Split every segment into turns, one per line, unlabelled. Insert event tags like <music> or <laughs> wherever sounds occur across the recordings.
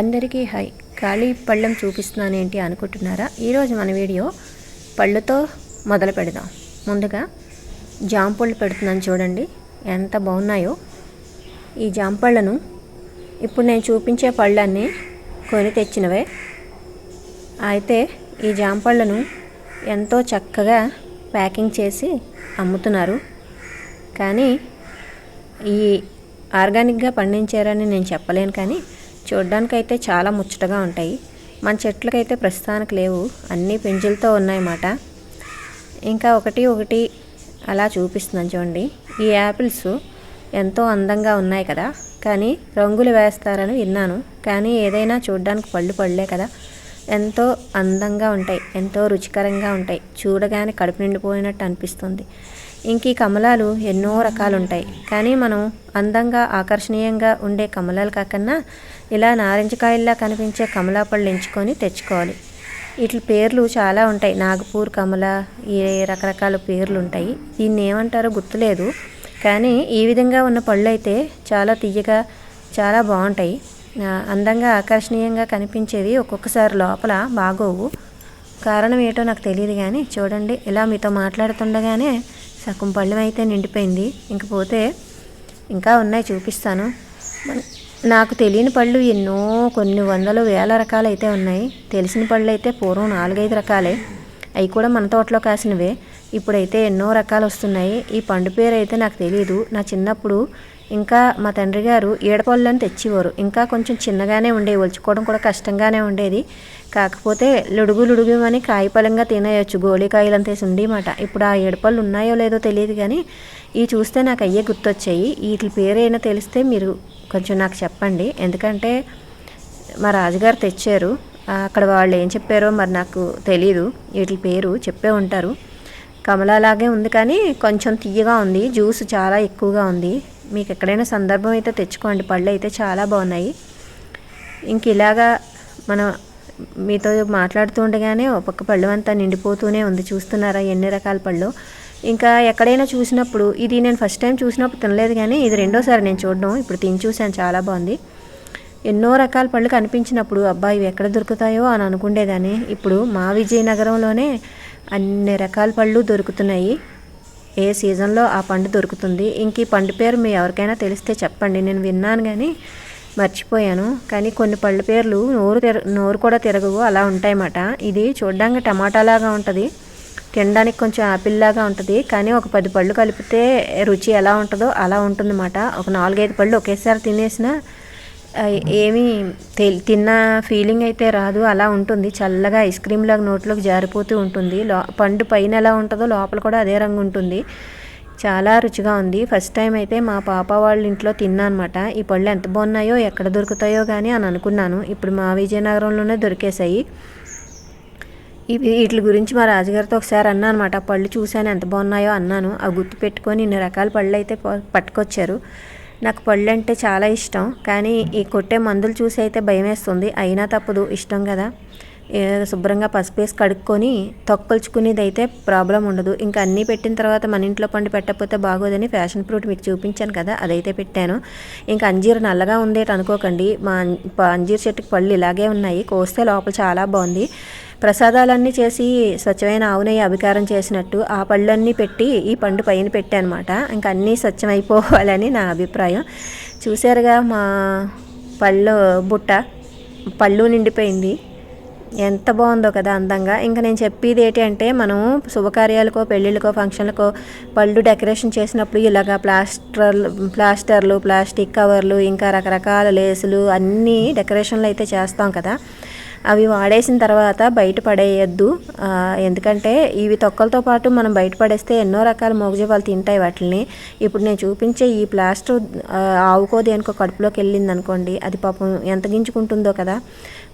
అందరికీ హాయ్ ఖాళీ పళ్ళెం చూపిస్తున్నాను ఏంటి అనుకుంటున్నారా? ఈరోజు మన వీడియో పళ్ళుతో మొదలు పెడదాం. ముందుగా జాంపళ్ళు పెడుతున్నాను చూడండి. ఎంత బాగున్నాయో. ఈ జాంపళ్ళను ఇప్పుడు నేను చూపించే పళ్ళన్నీ కొని తెచ్చినవే. అయితే ఈ జాంపళ్ళను ఎంతో చక్కగా ప్యాకింగ్ చేసి అమ్ముతున్నారు. కానీ ఈ ఆర్గానిక్గా పండించారని నేను చెప్పలేను కానీ చూడ్డానికైతే చాలా ముచ్చటగా ఉంటాయి. మన చెట్లకైతే ప్రస్తుతానికి లేవు. అన్నీ పెంచులతో ఉన్నాయన్నమాట. ఇంకా ఒకటి ఒకటి అలా చూపిస్తున్నాను చూడండి. ఈ యాపిల్స్ ఎంతో అందంగా ఉన్నాయి కదా. కానీ రంగులు వేస్తారని విన్నాను. కానీ ఏదైనా చూడ్డానికి పళ్ళు పళ్ళే కదా. ఎంతో అందంగా ఉంటాయి. ఎంతో రుచికరంగా ఉంటాయి. చూడగానే కడుపు నిండిపోయినట్టు అనిపిస్తుంది. ఇంక ఈ కమలాలు ఎన్నో రకాలు ఉంటాయి కానీ మనం అందంగా ఆకర్షణీయంగా ఉండే కమలాలు కాకన్నా ఇలా నారింజకాయల్లా కనిపించే కమలా పళ్ళు ఎంచుకొని తెచ్చుకోవాలి. వీటి పేర్లు చాలా ఉంటాయి. నాగపూర్ కమల ఈ రకరకాల పేర్లు ఉంటాయి దీన్ని ఏమంటారో గుర్తులేదు. కానీ ఈ విధంగా ఉన్న పళ్ళు అయితే చాలా తీయగా చాలా బాగుంటాయి అందంగా ఆకర్షణీయంగా కనిపించేవి ఒక్కొక్కసారి లోపల బాగోవు. కారణం ఏంటో నాకు తెలియదు కానీ చూడండి. ఇలా మీతో మాట్లాడుతుండగానే సగం పళ్ళెం అయితే నిండిపోయింది. ఇంకపోతే ఇంకా ఉన్నాయి చూపిస్తాను. నాకు తెలియని పళ్ళు ఎన్నో కొన్ని వందలు వేల రకాలు అయితే ఉన్నాయి. తెలిసిన పళ్ళు అయితే పూర్వం నాలుగైదు రకాలే. అవి కూడా మన తోటలో కాసినవే. ఇప్పుడైతే ఎన్నో రకాలు వస్తున్నాయి. ఈ పండు పేరు అయితే నాకు తెలియదు నా చిన్నప్పుడు ఇంకా మా తండ్రి గారు ఏడపళ్ళని తెచ్చేవారు. ఇంకా కొంచెం చిన్నగానే ఉండేవి. ఒలుచుకోవడం కూడా కష్టంగానే ఉండేది. కాకపోతే లుడుగు లుడుగు అని కాయపలంగా తినేయచ్చు. గోళీకాయలు అంతేసి ఉండేమాట. ఇప్పుడు ఆ ఏడపళ్ళు ఉన్నాయో లేదో తెలియదు కానీ ఇవి చూస్తే నాకు అయ్యే గుర్తొచ్చాయి. వీటి పేరైనా తెలిస్తే మీరు కొంచెం నాకు చెప్పండి. ఎందుకంటే మా రాజుగారు తెచ్చారు. అక్కడ వాళ్ళు ఏం చెప్పారో మరి నాకు తెలీదు. వీటి పేరు చెప్పే ఉంటారు. కమలాలాగే ఉంది కానీ కొంచెం తీయగా ఉంది. జ్యూస్ చాలా ఎక్కువగా ఉంది. మీకు ఎక్కడైనా సందర్భం అయితే తెచ్చుకోండి. పళ్ళు అయితే చాలా బాగున్నాయి. ఇంక ఇలాగా మనం మీతో మాట్లాడుతూ ఉండగానే ఒక్కొక్క పళ్ళు అంతా నిండిపోతూనే ఉంది. చూస్తున్నారా? ఎన్ని రకాల పళ్ళు? ఇంకా ఎక్కడైనా చూసినప్పుడు ఇది నేను ఫస్ట్ టైం చూసినప్పుడు తినలేదు కానీ ఇది రెండోసారి నేను చూడడం. ఇప్పుడు తిని చూశాను. చాలా బాగుంది. ఎన్నో రకాల పళ్ళు కనిపించినప్పుడు అబ్బా ఇవి ఎక్కడ దొరుకుతాయో అని అనుకుండేదాన్ని. ఇప్పుడు మా విజయనగరంలోనే అన్ని రకాల పళ్ళు దొరుకుతున్నాయి. ఏ సీజన్లో ఆ పండు దొరుకుతుంది? ఇంక ఈ పండు పేరు మీ ఎవరికైనా తెలిస్తే చెప్పండి. నేను విన్నాను కానీ మర్చిపోయాను. కానీ కొన్ని పళ్ళు పేర్లు నోరు తెర నోరు కూడా తిరగవు. అలా ఉంటాయన్నమాట. ఇది చూడడానికి టమాటాలాగా ఉంటుంది. తినడానికి కొంచెం ఆపిల్లాగా ఉంటుంది. కానీ ఒక పది పళ్ళు కలిపితే రుచి ఎలా ఉంటుందో అలా ఉంటుందన్నమాట. ఒక నాలుగైదు పళ్ళు ఒకేసారి తినేసినా ఏమీ తెల్ తిన్న ఫీలింగ్ అయితే రాదు. అలా ఉంటుంది. చల్లగా ఐస్ క్రీమ్ లాగా నోట్లోకి జారిపోతూ ఉంటుంది. లో పండు పైన ఎలా ఉంటుందో లోపల కూడా అదే రంగు ఉంటుంది. చాలా రుచిగా ఉంది. ఫస్ట్ టైం అయితే మా పాప వాళ్ళ ఇంట్లో తిన్నానమాట ఈ పళ్ళు ఎంత బాగున్నాయో ఎక్కడ దొరుకుతాయో కానీ అని అనుకున్నాను. ఇప్పుడు మా విజయనగరంలోనే దొరికేశాయి. ఇవి వీటి గురించి మా రాజుగారితో ఒకసారి అన్నా అనమాట పళ్ళు చూశాను ఎంత బాగున్నాయో అన్నాను. ఆ గుర్తు పెట్టుకొని ఇన్ని రకాల పళ్ళు అయితే పట్టుకొచ్చారు. నాకు పళ్ళు అంటే చాలా ఇష్టం. కానీ ఈ కొట్టే మందులు చూసి అయితే భయం వేస్తుంది అయినా తప్పదు ఇష్టం కదా. శుభ్రంగా పసుపు వేసి కడుక్కొని తొక్కల్చుకునేది అయితే ప్రాబ్లం ఉండదు. ఇంకా అన్నీ పెట్టిన తర్వాత మన ఇంట్లో పండు పెట్టకపోతే బాగోదని ఫ్యాషన్ ఫ్రూట్ మీకు చూపించాను కదా అదైతే పెట్టాను. ఇంకా అంజీర్ నల్లగా ఉందేట అనుకోకండి మా అంజీర్ చెట్టుకి పళ్ళు ఇలాగే ఉన్నాయి. కోస్తే లోపల చాలా బాగుంది. ప్రసాదాలన్నీ చేసి స్వచ్ఛమైన ఆవునయ్య అభికారం చేసినట్టు ఆ పళ్ళన్నీ పెట్టి ఈ పండు పైన పెట్టానమాట. ఇంకా అన్నీ స్వచ్ఛమైపోవాలని నా అభిప్రాయం. చూసారుగా మా పళ్ళు బుట్ట పళ్ళు నిండిపోయింది. ఎంత బాగుందో కదా అందంగా. ఇంకా నేను చెప్పేది ఏంటి అంటే మనం శుభకార్యాలకో పెళ్ళిళ్ళకో ఫంక్షన్లకో పళ్ళు డెకరేషన్ చేసినప్పుడు ఇలాగా ప్లాస్టర్లు ప్లాస్టర్లు ప్లాస్టిక్ కవర్లు ఇంకా రకరకాల లేసులు అన్నీ డెకరేషన్లు అయితే చేస్తాం కదా. అవి వాడేసిన తర్వాత బయట పడేయద్దు. ఎందుకంటే ఇవి తొక్కలతో పాటు మనం బయట పడేస్తే ఎన్నో రకాల మోగజీవాలు తింటాయి వాటిని ఇప్పుడు నేను చూపించే ఈ ప్లాస్టర్ ఆ, ఆవుకో దేనికో కడుపులోకి వెళ్ళింది అనుకోండి అది పాపం ఎంత గించుకుంటుందో కదా.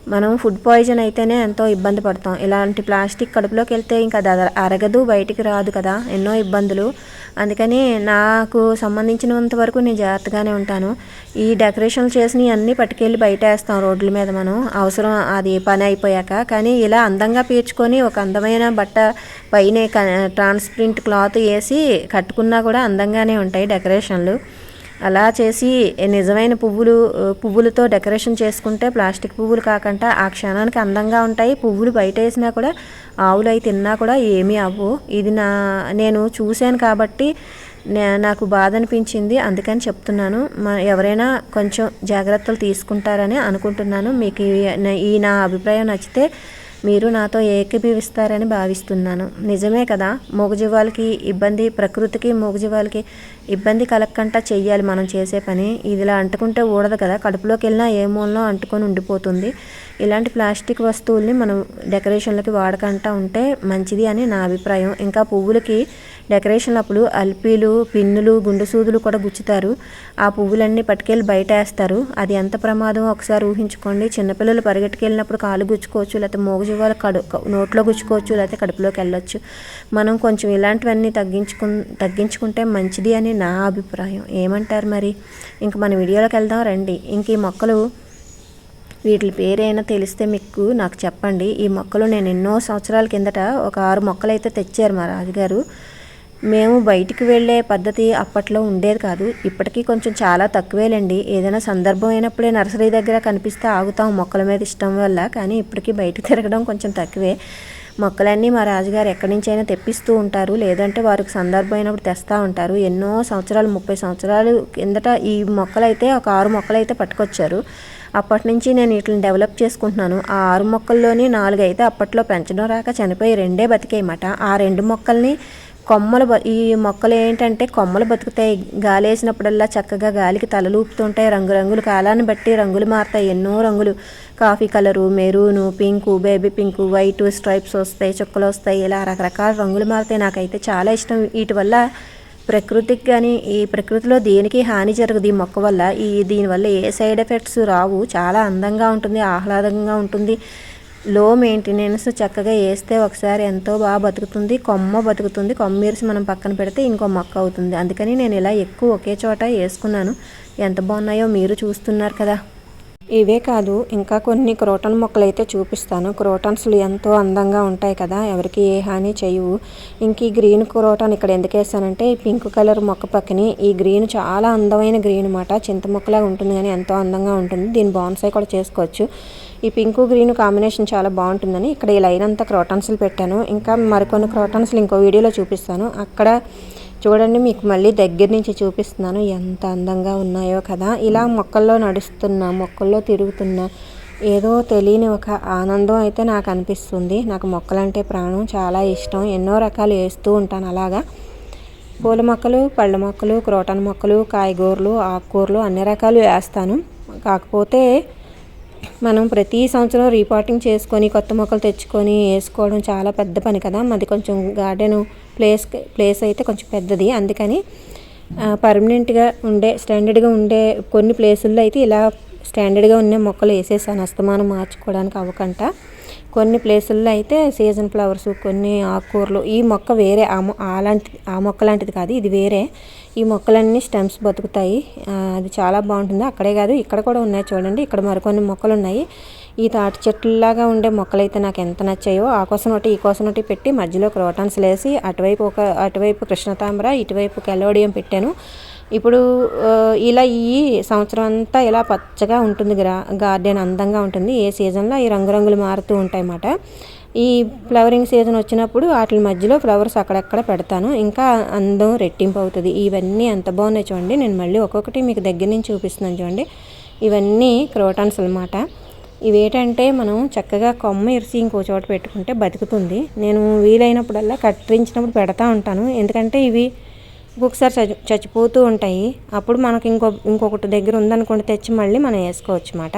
మనం ఫుడ్ పాయిజన్ అయితేనే ఎంతో ఇబ్బంది పడతాం. ఇలాంటి ప్లాస్టిక్ కడుపులోకి వెళ్తే ఇంకా అది అరగదు బయటికి రాదు కదా ఎన్నో ఇబ్బందులు. అందుకని నాకు సంబంధించినంత వరకు నేను జాగ్రత్తగానే ఉంటాను. ఈ డెకరేషన్లు చేసినవి అన్నీ పట్టుకెళ్ళి బయట వేస్తాం రోడ్ల మీద మనం. అవసరం అది పని అయిపోయాక కానీ ఇలా అందంగా పీల్చుకొని ఒక అందమైన బట్ట పైన ట్రాన్స్ప్రింట్ క్లాత్ వేసి కట్టుకున్నా కూడా అందంగానే ఉంటాయి డెకరేషన్లు. అలా చేసి నిజమైన పువ్వులు పువ్వులతో డెకరేషన్ చేసుకుంటే ప్లాస్టిక్ పువ్వులు కాకుండా ఆ క్షణానికి అందంగా ఉంటాయి. పువ్వులు బయట వేసినా కూడా ఆవులు అయి తిన్నా కూడా ఏమీ అవ్వు. ఇది నా నేను చూశాను కాబట్టి నాకు బాధ అనిపించింది అందుకని చెప్తున్నాను. ఎవరైనా కొంచెం జాగ్రత్తలు తీసుకుంటారని అనుకుంటున్నాను. మీకు ఈ నా అభిప్రాయం నచ్చితే మీరు నాతో ఏకీభవిస్తారని భావిస్తున్నాను. నిజమే కదా? మూగజీవాలకి ఇబ్బంది ప్రకృతికి మూగజీవాలకి ఇబ్బంది కలగకుండా చెయ్యాలి మనం చేసే పని. ఇదిలా అంటుకుంటే ఊడదు కదా? కడుపులోకి వెళ్ళినా ఏ మూలలో అంటుకొని ఉండిపోతుంది. ఇలాంటి ప్లాస్టిక్ వస్తువుల్ని మనం డెకరేషన్లకి వాడకుండా ఉంటే మంచిది అని నా అభిప్రాయం. ఇంకా పువ్వులకి డెకరేషన్ అప్పుడు అల్పీలు పిన్నులు గుండు సూదులు కూడా గుచ్చుతారు. ఆ పువ్వులన్నీ పట్టుకెళ్ళి బయట వేస్తారు అది ఎంత ప్రమాదం ఒకసారి ఊహించుకోండి. చిన్నపిల్లలు పరిగెట్టుకెళ్ళినప్పుడు కాలు గుచ్చుకోవచ్చు లేకపోతే మోగజీవాలు కడు నోట్లో గుచ్చుకోవచ్చు లేకపోతే కడుపులోకి వెళ్ళొచ్చు. మనం కొంచెం ఇలాంటివన్నీ తగ్గించుకు తగ్గించుకుంటే మంచిది అని నా అభిప్రాయం. ఏమంటారు మరి? ఇంక మన వీడియోలోకి వెళ్దాం రండి. ఇంక ఈ మొక్కలు వీటి పేరైనా తెలిస్తే మీకు నాకు చెప్పండి. ఈ మొక్కలు నేను ఎన్నో సంవత్సరాల కిందట ఒక ఆరు మొక్కలు అయితే తెచ్చారు మా రాజుగారు. మేము బయటికి వెళ్ళే పద్ధతి అప్పట్లో ఉండేది కాదు. ఇప్పటికీ కొంచెం చాలా తక్కువేలండి. ఏదైనా సందర్భం అయినప్పుడే నర్సరీ దగ్గర కనిపిస్తే ఆగుతాం మొక్కల మీద ఇష్టం వల్ల కానీ ఇప్పటికీ బయటకు తిరగడం కొంచెం తక్కువే. మొక్కలన్నీ మా రాజుగారు ఎక్కడి నుంచైనా తెప్పిస్తూ ఉంటారు. లేదంటే వారికి సందర్భం అయినప్పుడు తెస్తూ ఉంటారు. ఎన్నో సంవత్సరాలు ముప్పై సంవత్సరాలు కిందట ఈ మొక్కలైతే ఒక ఆరు మొక్కలైతే పట్టుకొచ్చారు. అప్పటి నుంచి నేను వీటిని డెవలప్ చేసుకుంటున్నాను. ఆ ఆరు మొక్కల్లోని నాలుగు అయితే అప్పట్లో పెంచడం రాక చనిపోయి రెండే బతికేయమాట. ఆ రెండు మొక్కల్ని కొమ్మలు ఈ మొక్కలు ఏంటంటే కొమ్మలు బతుకుతాయి. గాలి వేసినప్పుడల్లా చక్కగా గాలికి తలలుపుతుంటాయి. రంగురంగులు కాలాన్ని బట్టి రంగులు మారుతాయి. ఎన్నో రంగులు. Coffee colour maroon pink baby pink white stripes వస్తాయి చుక్కలు వస్తాయి. ఇలా రకరకాల రంగులు మారుతాయి. నాకైతే చాలా ఇష్టం. వీటి వల్ల ప్రకృతికి కానీ ఈ ప్రకృతిలో దేనికి హాని జరగదు. ఈ మొక్క వల్ల ఈ దీనివల్ల ఏ సైడ్ ఎఫెక్ట్స్ రావు. చాలా అందంగా ఉంటుంది ఆహ్లాదంగా ఉంటుంది. లో మెయింటెనెన్స్ చక్కగా వేస్తే ఒకసారి ఎంతో బాగా బతుకుతుంది కొమ్మ బతుకుతుంది కొమ్మీరిసి మనం పక్కన పెడితే ఇంకో మొక్క అవుతుంది. అందుకని నేను ఇలా ఎక్కువ ఒకే చోట వేసుకున్నాను. ఎంత బాగున్నాయో మీరు చూస్తున్నారు కదా. ఇవే కాదు ఇంకా కొన్ని క్రోటన్ మొక్కలు అయితే చూపిస్తాను. క్రోటన్స్లు ఎంతో అందంగా ఉంటాయి కదా ఎవరికి ఏ హాని చేయవు. ఇంక ఈ గ్రీన్ క్రోటన్ ఇక్కడ ఎందుకు వేసానంటే ఈ పింక్ కలర్ మొక్క పక్కని ఈ గ్రీన్ చాలా అందమైన గ్రీన్ అనమాట చింత మొక్కలాగా ఉంటుంది కానీ ఎంతో అందంగా ఉంటుంది. దీని బాన్సాయి కూడా చేసుకోవచ్చు. ఈ పింక్ గ్రీన్ కాంబినేషన్ చాలా బాగుంటుందని ఇక్కడ ఈ లైన్ అంతా క్రోటన్స్లు పెట్టాను. ఇంకా మరికొన్ని క్రోటన్స్లు ఇంకో వీడియోలో చూపిస్తాను. అక్కడ చూడండి మీకు మళ్ళీ దగ్గర నుంచి చూపిస్తున్నాను ఎంత అందంగా ఉన్నాయో కదా. ఇలా మొక్కల్లో నడుస్తున్నా మొక్కల్లో తిరుగుతున్నా ఏదో తెలియని ఒక ఆనందం అయితే నాకు అనిపిస్తుంది. నాకు మొక్కలంటే ప్రాణం చాలా ఇష్టం. ఎన్నో రకాలు వేస్తూ ఉంటాను అలాగా. పూల మొక్కలు పళ్ళ మొక్కలు క్రోటన్ మొక్కలు కాయగూరలు ఆకుకూరలు అన్ని రకాలు వేస్తాను. కాకపోతే మనం ప్రతి సంవత్సరం రీపాటింగ్ చేసుకొని కొత్త మొక్కలు తెచ్చుకొని వేసుకోవడం చాలా పెద్ద పని కదా. మాది కొంచెం గార్డెన్ ప్లేస్ ప్లేస్ అయితే కొంచెం పెద్దది. అందుకని పర్మనెంట్గా ఉండే స్టాండర్డ్గా ఉండే కొన్ని ప్లేసుల్లో అయితే ఇలా స్టాండర్డ్గా ఉన్న మొక్కలు వేసేసాను. అస్తమానం మార్చుకోవడానికి అవ్వకుండా కొన్ని ప్లేసుల్లో అయితే సీజన్ ఫ్లవర్స్ కొన్ని ఆకుకూరలు ఈ మొక్క వేరే ఆ అలాంటి ఆ మొక్క లాంటిది కాదు ఇది వేరే. ఈ మొక్కలన్నీ స్టెమ్స్ బతుకుతాయి. అది చాలా బాగుంటుంది. అక్కడే కాదు ఇక్కడ కూడా ఉన్నాయి చూడండి. ఇక్కడ మరికొన్ని మొక్కలు ఉన్నాయి ఈ తాటి చెట్లలాగా ఉండే మొక్కలు అయితే నాకు ఎంత నచ్చాయో ఆ కోసం ఒకటి ఈ కోసం ఒకటి పెట్టి మధ్యలో క్రోటాన్స్ లేసి అటువైపు ఒక అటువైపు కృష్ణతాంబర ఇటువైపు కెలోడియం పెట్టాను. ఇప్పుడు ఇలా ఈ సంవత్సరం అంతా ఇలా పచ్చగా ఉంటుంది. గ్రా గార్డెన్ అందంగా ఉంటుంది. ఏ సీజన్లో ఈ రంగురంగులు మారుతూ ఉంటాయి అన్నమాట ఈ ఫ్లవరింగ్ సీజన్ వచ్చినప్పుడు వాటి మధ్యలో ఫ్లవర్స్ అక్కడక్కడ పెడతాను. ఇంకా అందం రెట్టింపు అవుతుంది. ఇవన్నీ ఎంత బాగున్నాయి చూడండి. నేను మళ్ళీ ఒక్కొక్కటి మీకు దగ్గర నుంచి చూపిస్తున్నాను చూడండి. ఇవన్నీ క్రోటాన్స్ అనమాట ఇవేటంటే మనం చక్కగా కొమ్మ ఇరిసి ఇంకో చోట పెట్టుకుంటే బతుకుతుంది. నేను వీలైనప్పుడల్లా కత్తిరించినప్పుడు పెడతా ఉంటాను. ఎందుకంటే ఇవి ఒక్కొక్కసారి చచ్చి చచ్చిపోతూ ఉంటాయి. అప్పుడు మనకి ఇంకో ఇంకొకటి దగ్గర ఉందనుకోండి తెచ్చి మళ్ళీ మనం వేసుకోవచ్చు అన్నమాట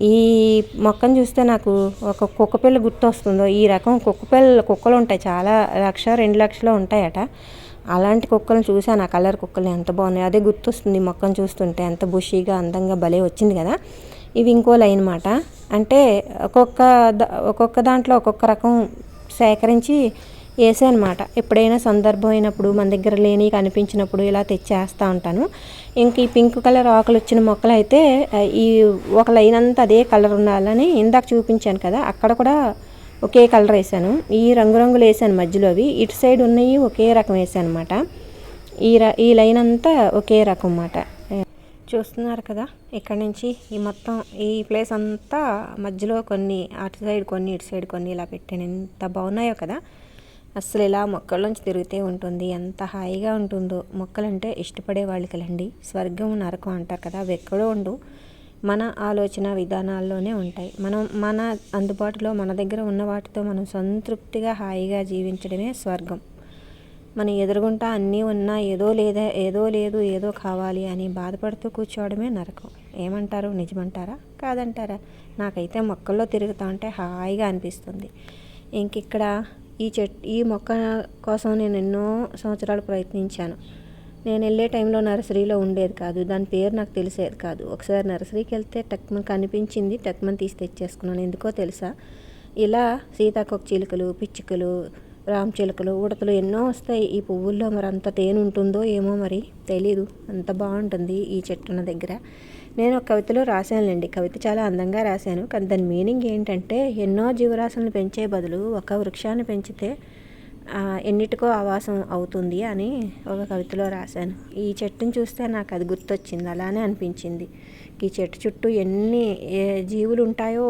ఈ మొక్కను చూస్తే నాకు ఒక కుక్క పిల్ల గుర్తు వస్తుందో ఈ రకం కుక్కపిల్ల కుక్కలు ఉంటాయి చాలా లక్ష రెండు లక్షలు ఉంటాయట. అలాంటి కుక్కలను చూసాను ఆ కలర్ కుక్కలు ఎంత బాగున్నాయి. అదే గుర్తొస్తుంది మొక్కను చూస్తుంటే ఎంత బుషీగా అందంగా భలే వచ్చింది కదా. ఇవి ఇంకో లైన్ అనమాట అంటే ఒక్కొక్క ఒక్కొక్క దాంట్లో ఒక్కొక్క రకం సేకరించి అనమాట ఎప్పుడైనా సందర్భం అయినప్పుడు మన దగ్గర లేని కనిపించినప్పుడు ఇలా తెచ్చేస్తూ ఉంటాను. ఇంక ఈ పింక్ కలర్ ఆకులు వచ్చిన మొక్కలు అయితే ఈ ఒక లైన్ అంతా అదే కలర్ ఉండాలని ఇందాక చూపించాను కదా అక్కడ కూడా ఒకే కలర్ వేసాను. ఈ రంగురంగులు వేసాను మధ్యలో అవి. ఇటు సైడ్ ఉన్నవి ఒకే రకం వేసాను అనమాట ఈ ర ఈ లైన్ అంతా ఒకే రకం అన్నమాట. చూస్తున్నారు కదా ఇక్కడ నుంచి ఈ మొత్తం ఈ ప్లేస్ అంతా మధ్యలో కొన్ని అటు సైడ్ కొన్ని ఇటు సైడ్ కొన్ని ఇలా పెట్టాను. ఎంత బాగున్నాయో కదా. అసలు ఇలా మొక్కల్లోంచి తిరుగుతూ ఉంటుంది. ఎంత హాయిగా ఉంటుందో. మొక్కలంటే ఇష్టపడే వాళ్ళకిలండి స్వర్గం నరకం అంటారు కదా. అవి ఎక్కడో ఉండు. మన ఆలోచన విధానాల్లోనే ఉంటాయి. మనం మన అందుబాటులో మన దగ్గర ఉన్న వాటితో మనం సంతృప్తిగా హాయిగా జీవించడమే స్వర్గం. మన ఎదురుగుంటా అన్నీ ఉన్నా ఏదో లేదా ఏదో లేదు ఏదో కావాలి అని బాధపడుతూ కూర్చోవడమే నరకం. ఏమంటారు? నిజమంటారా? కాదంటారా? నాకైతే మొక్కల్లో తిరుగుతా ఉంటే హాయిగా అనిపిస్తుంది. ఇంక ఇక్కడ ఈ చెట్ ఈ మొక్క కోసం నేను ఎన్నో సంవత్సరాలు ప్రయత్నించాను. నేను వెళ్ళే టైంలో నర్సరీలో ఉండేది కాదు. దాని పేరు నాకు తెలిసేది కాదు. ఒకసారి నర్సరీకి వెళ్తే టక్మన్ కనిపించింది. టక్మన్ తీసి తెచ్చేసుకున్నాను. ఎందుకో తెలుసా? ఇలా సీతాకొక చిలుకలు పిచ్చుకలు రామచిలుకలు ఉడతలు ఎన్నో వస్తాయి. ఈ పువ్వుల్లో మరి అంత తేనె ఉంటుందో ఏమో మరి తెలీదు. అంత బాగుంటుంది ఈ చెట్టున్న దగ్గర. నేను ఒక కవితలో రాశానులేండి. కవిత చాలా అందంగా రాశాను. కానీ దాని మీనింగ్ ఏంటంటే ఎన్నో జీవరాశులను పెంచే బదులు ఒక వృక్షాన్ని పెంచితే ఎన్నిటికో ఆవాసం అవుతుంది అని ఒక కవితలో రాశాను. ఈ చెట్టుని చూస్తే నాకు అది గుర్తొచ్చింది. అలానే అనిపించింది. ఈ చెట్టు చుట్టూ ఎన్ని జీవులు ఉంటాయో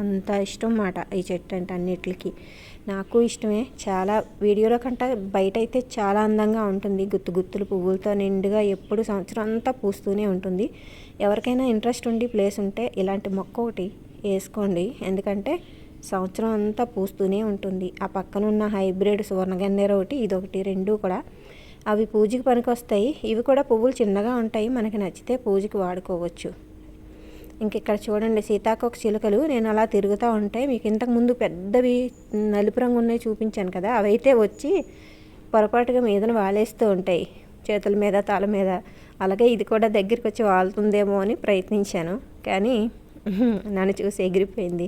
అంత ఇష్టం మాట ఈ చెట్టు అంటే అన్నిటికి. నాకు ఇష్టమే. చాలా వీడియోలో కంటే బయట అయితే చాలా అందంగా ఉంటుంది. గుత్తు గుత్తులు పువ్వులతో నిండుగా ఎప్పుడు సంవత్సరం అంతా పూస్తూనే ఉంటుంది. ఎవరికైనా ఇంట్రెస్ట్ ఉండి ప్లేస్ ఉంటే ఇలాంటి మొక్క ఒకటి వేసుకోండి. ఎందుకంటే సంవత్సరం అంతా పూస్తూనే ఉంటుంది. ఆ పక్కన ఉన్న హైబ్రిడ్ సువర్ణగన్నేరు ఒకటి ఇదొకటి రెండు కూడా అవి పూజకి పనికి వస్తాయి ఇవి కూడా పువ్వులు చిన్నగా ఉంటాయి. మనకి నచ్చితే పూజకి వాడుకోవచ్చు. ఇంక ఇక్కడ చూడండి సీతాకోక చిలుకలు. నేను అలా తిరుగుతూ ఉంటాయి మీకు ఇంతకుముందు పెద్దవి నలుపు రంగు ఉన్నాయి చూపించాను కదా. అవైతే వచ్చి పొరపాటుగా మీదన వాలేస్తూ ఉంటాయి. చేతుల మీద తల మీద. అలాగే ఇది కూడా దగ్గరికి వచ్చి వాళ్తుందేమో అని ప్రయత్నించాను. కానీ <laughs> నన్ను చూసి ఎగిరిపోయింది.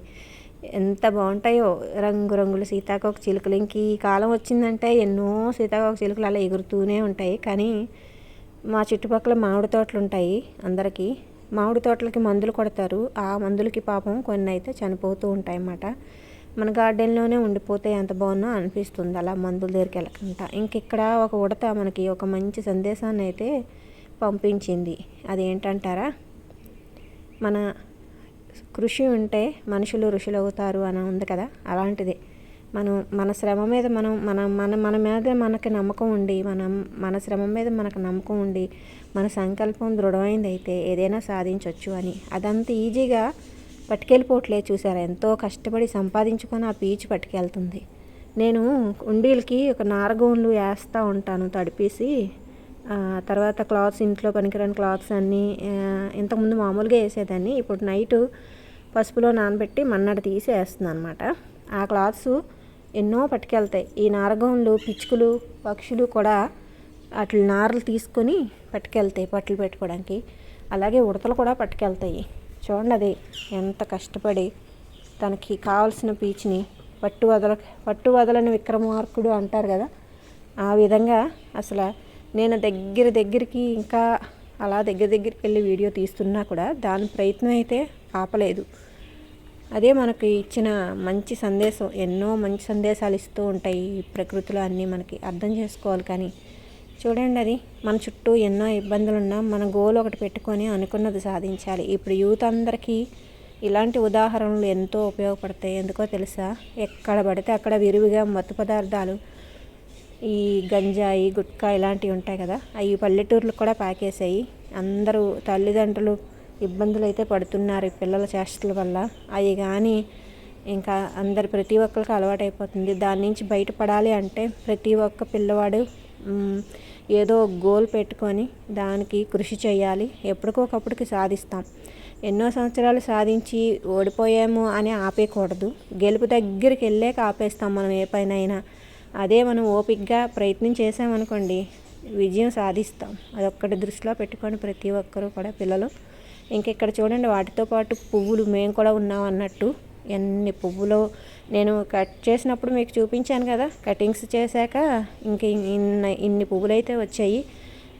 ఎంత బాగుంటాయో రంగురంగుల సీతాకోక చిలుకలు. ఇంక ఈ కాలం వచ్చిందంటే ఎన్నో సీతాకోక చిలుకలు అలా ఎగురుతూనే ఉంటాయి. కానీ మా చుట్టుపక్కల మామిడి తోటలు ఉంటాయి అందరికీ. మామిడి తోటలకి మందులు కొడతారు. ఆ మందులకి పాపం కొన్ని అయితే చనిపోతూ ఉంటాయి అన్నమాట మన గార్డెన్లోనే ఉండిపోతే ఎంత బాగున్నా అనిపిస్తుంది. అలా మందుల దగ్గరికి వెళ్ళకుండా. ఇంక ఇక్కడ ఒక ఉడత మనకి ఒక మంచి సందేశాన్ని అయితే పంపించింది. అదేంటంటారా? మన కృషి ఉంటే మనుషులు ఋషులు అవుతారు అని ఉంది కదా? అలాంటిదే. మనం మన శ్రమ మీద మనం మన మన మన మీద మనకి నమ్మకం ఉండి మనం మన శ్రమ మీద మనకు నమ్మకం ఉండి మన సంకల్పం దృఢమైంది అయితే ఏదైనా సాధించవచ్చు అని. అదంత ఈజీగా పట్టుకెళ్ళిపోవట్లేదు చూసారా? ఎంతో కష్టపడి సంపాదించుకొని ఆ పీచు పట్టుకెళ్తుంది. నేను ఉండీలకి ఒక నారగోన్లు వేస్తూ ఉంటాను తడిపేసి. తర్వాత క్లాత్స్ ఇంట్లో పనికిరాని క్లాత్స్ అన్నీ ఇంతకుముందు మామూలుగా వేసేదాన్ని. ఇప్పుడు నైట్ పసుపులో నానబెట్టి మన్నడ తీసి వేస్తుంది అనమాట ఆ క్లాత్స్ ఎన్నో పట్టుకెళ్తాయి. ఈ నారగోన్లు పిచ్చుకలు పక్షులు కూడా అట్ల నారలు తీసుకొని పట్టుకెళ్తాయి పట్లు పెట్టుకోవడానికి. అలాగే ఉడతలు కూడా పట్టుకెళ్తాయి. చూడండి అది ఎంత కష్టపడి తనకి కావాల్సిన పీచుని పట్టు వదల పట్టు వదలని విక్రమార్కుడు అంటారు కదా ఆ విధంగా అసలు నేను దగ్గర దగ్గరికి ఇంకా అలా దగ్గర దగ్గరికి వెళ్ళి వీడియో తీస్తున్నా కూడా దాని ప్రయత్నం అయితే ఆపలేదు. అదే మనకి ఇచ్చిన మంచి సందేశం ఎన్నో మంచి సందేశాలు ఇస్తూ ఉంటాయి ప్రకృతిలో అన్నీ మనకి అర్థం చేసుకోవాలి కానీ చూడండి అది. మన చుట్టూ ఎన్నో ఇబ్బందులు ఉన్నా మన గోల్ ఒకటి పెట్టుకొని అనుకున్నది సాధించాలి. ఇప్పుడు యూత్ అందరికీ ఇలాంటి ఉదాహరణలు ఎంతో ఉపయోగపడతాయి. ఎందుకో తెలుసా? ఎక్కడ పడితే అక్కడ విరివిగా మత్తు పదార్థాలు ఈ గంజాయి గుట్కా ఇలాంటివి ఉంటాయి కదా? అవి పల్లెటూర్లకు కూడా ప్యాకేసాయి అందరూ తల్లిదండ్రులు ఇబ్బందులు అయితే పడుతున్నారు ఈ పిల్లల చేష్టల వల్ల. అవి కానీ ఇంకా అందరు ప్రతి ఒక్కరికి అలవాటైపోతుంది. దాని నుంచి బయటపడాలి అంటే ప్రతి ఒక్క పిల్లవాడు ఏదో గోల్ పెట్టుకొని దానికి కృషి చేయాలి. ఎప్పటికొకప్పటికి సాధిస్తాం. ఎన్నో సంవత్సరాలు సాధించి ఓడిపోయాము అని ఆపేయకూడదు గెలుపు దగ్గరికి వెళ్ళాక ఆపేస్తాం మనం ఏ పైన అయినా అదే మనం ఓపిక్గా ప్రయత్నం చేసామనుకోండి విజయం సాధిస్తాం. అదొక్కటి దృష్టిలో పెట్టుకొని ప్రతి ఒక్కరూ కూడా పిల్లలు. ఇంక ఇక్కడ చూడండి వాటితో పాటు పువ్వులు మేము కూడా ఉన్నాం అన్నట్టు. ఎన్ని పువ్వులు నేను కట్ చేసినప్పుడు మీకు చూపించాను కదా కటింగ్స్ చేశాక ఇంక ఇన్ని ఇన్ని పువ్వులు అయితే వచ్చాయి.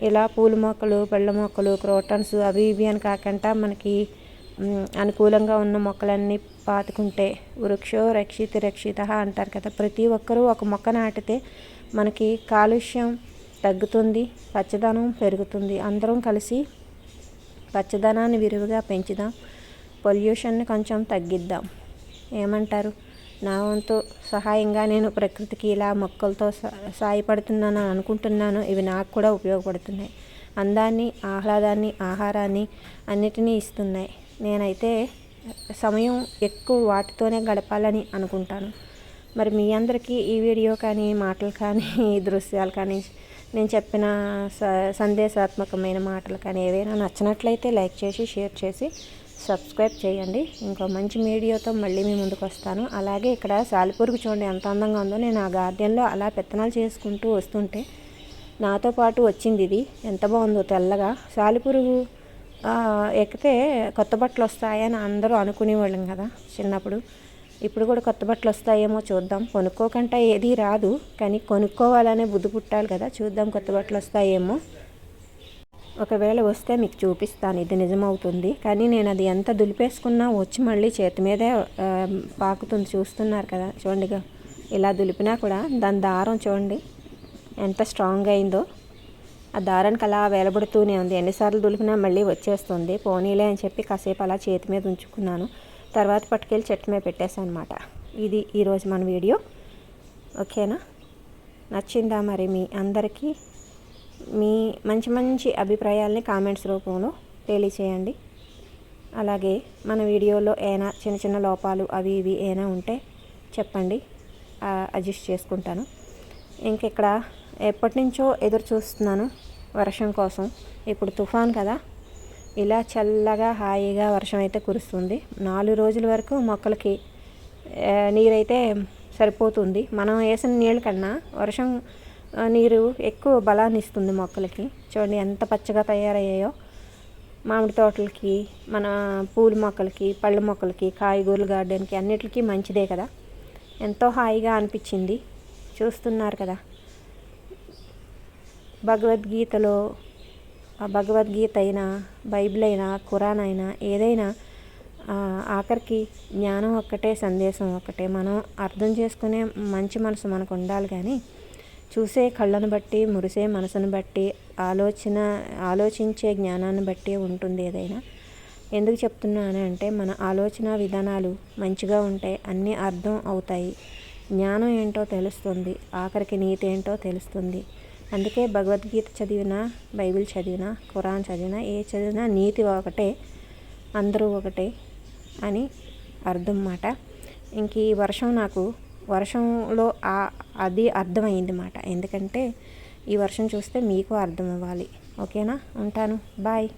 ఇలా పూల మొక్కలు పళ్ళ మొక్కలు క్రోటన్స్ అవి ఇవి అని కాకుండా మనకి అనుకూలంగా ఉన్న మొక్కలన్నీ పాతుకుంటే వృక్షో రక్షిత రక్షిత అంటారు కదా. ప్రతి ఒక్కరూ ఒక మొక్క నాటితే మనకి కాలుష్యం తగ్గుతుంది పచ్చదనం పెరుగుతుంది. అందరం కలిసి పచ్చదనాన్ని విరివిగా పెంచుదాం పొల్యూషన్ని కొంచెం తగ్గిద్దాం. ఏమంటారు? నా వంతు సహాయంగా నేను ప్రకృతికి ఇలా మొక్కలతో సాయపడుతున్నాను అనుకుంటున్నాను. ఇవి నాకు కూడా ఉపయోగపడుతున్నాయి. అందాన్ని ఆహ్లాదాన్ని ఆహారాన్ని అన్నిటినీ ఇస్తున్నాయి. నేనైతే సమయం ఎక్కువ వాటితోనే గడపాలని అనుకుంటాను. మరి మీ అందరికీ ఈ వీడియో కానీ మాటలు కానీ ఈ దృశ్యాలు కానీ నేను చెప్పిన స సందేశాత్మకమైన మాటలు కానీ ఏవైనా నచ్చినట్లయితే లైక్ చేసి షేర్ చేసి సబ్స్క్రైబ్ చేయండి. ఇంకో మంచి వీడియోతో మళ్ళీ మీ ముందుకు వస్తాను. అలాగే ఇక్కడ సాలిపురుగు చూడండి ఎంత అందంగా ఉందో. నేను ఆ గార్డెన్లో అలా పెత్తనాలు చేసుకుంటూ వస్తుంటే నాతో పాటు వచ్చింది ఇది. ఎంత బాగుందో తెల్లగా. సాలిపురుగు ఎక్కితే కొత్త బట్టలు వస్తాయని అందరూ అనుకునేవాళ్ళం కదా చిన్నప్పుడు. ఇప్పుడు కూడా కొత్త బట్టలు వస్తాయేమో చూద్దాం. కొనుక్కోకుండా ఏది రాదు. కానీ కొనుక్కోవాలనే బుద్ధి పుట్టాలి కదా. చూద్దాం కొత్త బట్టలు వస్తాయేమో. ఒకవేళ వస్తే మీకు చూపిస్తాను ఇది నిజమవుతుంది. కానీ నేను అది ఎంత దులిపేసుకున్నా వచ్చి మళ్ళీ చేతి మీదే పాకుతుంది. చూస్తున్నారు కదా చూడండి ఇలా దులిపినా కూడా దాని దారం చూడండి ఎంత స్ట్రాంగ్ అయిందో. ఆ దారానికి అలా వేలబడుతూనే ఉంది. ఎన్నిసార్లు దులిపినా మళ్ళీ వచ్చేస్తుంది. పోనీలే అని చెప్పి కాసేపు అలా చేతి మీద ఉంచుకున్నాను. తర్వాత పట్టుకెళ్ళి చెట్టు మీద పెట్టేసాను అనమాట ఇది ఈరోజు మన వీడియో. ఓకేనా? నచ్చిందా మరి మీ అందరికీ? మీ మంచి మంచి అభిప్రాయాల్ని కామెంట్స్ రూపంలో తెలియచేయండి. అలాగే మన వీడియోలో ఏమైనా చిన్న చిన్న లోపాలు అవి ఇవి ఏమైనా ఉంటే చెప్పండి. అడ్జస్ట్ చేసుకుంటాను. ఇంకెక్కడ ఎప్పటి నుంచో ఎదురు చూస్తున్నాను వర్షం కోసం. ఇప్పుడు తుఫాన్ కదా. ఇలా చల్లగా హాయిగా వర్షం అయితే కురుస్తుంది. నాలుగు రోజుల వరకు మొక్కలకి నీరైతే సరిపోతుంది. మనం వేసిన నీళ్ళ కన్నా వర్షం నీరు ఎక్కువ బలాన్ని ఇస్తుంది మొక్కలకి. చూడండి ఎంత పచ్చగా తయారయ్యాయో. మామిడి తోటలకి మన పూల మొక్కలకి పళ్ళ మొక్కలకి కాయగూరల గార్డెన్కి అన్నిటికీ మంచిదే కదా. ఎంతో హాయిగా అనిపించింది. చూస్తున్నారు కదా. భగవద్గీతలో భగవద్గీత అయినా బైబిల్ అయినా ఖురాన్ అయినా ఏదైనా ఆఖరికి జ్ఞానం ఒక్కటే సందేశం ఒక్కటే. మనం అర్థం చేసుకునే మంచి మనసు మనకు ఉండాలి కానీ చూసే కళ్ళను బట్టి మురిసే మనసును బట్టి ఆలోచన ఆలోచించే జ్ఞానాన్ని బట్టి ఉంటుంది ఏదైనా. ఎందుకు చెప్తున్నాను అంటే మన ఆలోచన విధానాలు మంచిగా ఉంటే అన్నీ అర్థం అవుతాయి. జ్ఞానం ఏంటో తెలుస్తుంది. ఆఖరికి నీతి ఏంటో తెలుస్తుంది. అందుకే భగవద్గీత చదివినా బైబిల్ చదివినా ఖురాన్ చదివినా ఏ చదివినా నీతి ఒకటే అందరూ ఒకటే అని అర్థం మాట. ఇంక ఈ వర్షం నాకు వర్షంలో అది అర్థమైంది మాట ఎందుకంటే ఈ వర్షం చూస్తే మీకు అర్థం అవ్వాలి ఓకేనా? ఉంటాను. బాయ్.